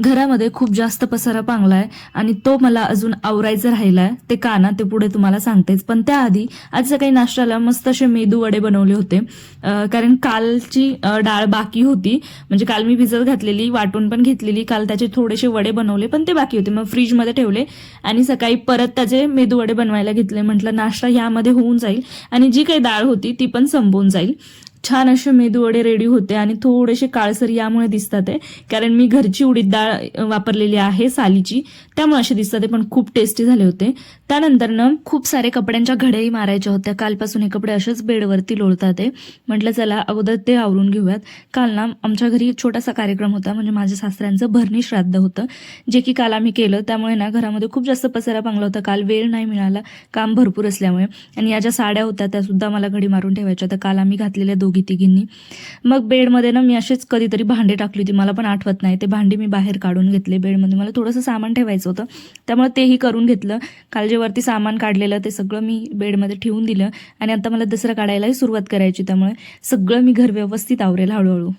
घरामध्ये खूप जास्त पसारा पांगलाय आणि तो मला अजून आवरायचा राहिलाय. ते का ना ते पुढे तुम्हाला सांगतेच. पण त्याआधी आज सकाळी नाश्त्याला मस्त असे मेदू वडे बनवले होते. कारण कालची डाळ बाकी होती. म्हणजे काल मी भिजत घातलेली वाटून पण घेतलेली. काल त्याचे थोडेसे वडे बनवले पण ते बाकी होते. मग फ्रीजमध्ये ठेवले आणि सकाळी परत त्याचे मेदू वडे बनवायला घेतले. म्हटलं नाश्ता यामध्ये होऊन जाईल आणि जी काही डाळ होती ती पण संपवून जाईल. छान असे मेदूवडे रेडी होते आणि थोडेसे काळसर यामुळे दिसतात आहे कारण मी घरची उडीद डाळ वापरलेली आहे सालीची. त्यामुळे असे दिसतात आहे, पण खूप टेस्टी झाले होते. त्यानंतर ना खूप सारे कपड्यांच्या घड्याही मारायच्या होत्या. कालपासून हे कपडे असेच बेडवरती लोळतात आहे म्हटलं चला अगोदर ते आवरून घेऊयात. काल ना आमच्या घरी एक छोटासा कार्यक्रम होता. म्हणजे माझ्या सासऱ्यांचं भरणी श्राद्ध होतं जे की काल आम्ही केलं. त्यामुळे ना घरामध्ये खूप जास्त पसारा पांगला होता. काल वेळ नाही मिळाला काम भरपूर असल्यामुळे. आणि या ज्या साड्या होत्या त्या सुद्धा मला घडी मारून ठेवायच्या तर काल आम्ही घातलेल्या दोघी तिघींनी. मग बेडमध्ये ना मी असेच कधीतरी भांडे टाकली होती. मला पण आठवत नाही. ते भांडी मी बाहेर काढून घेतले बेडमध्ये. मला थोडंसं सामान ठेवायचं होतं. त्यामुळे तेही करून घेतलं. काल जे वरती सामान काढलेलं ते सगळं मी बेडमध्ये ठेवून दिलं. आणि आता मला दसरा काढायलाही सुरुवात करायची त्यामुळे सगळं मी घर व्यवस्थित आवरेल हळूहळू.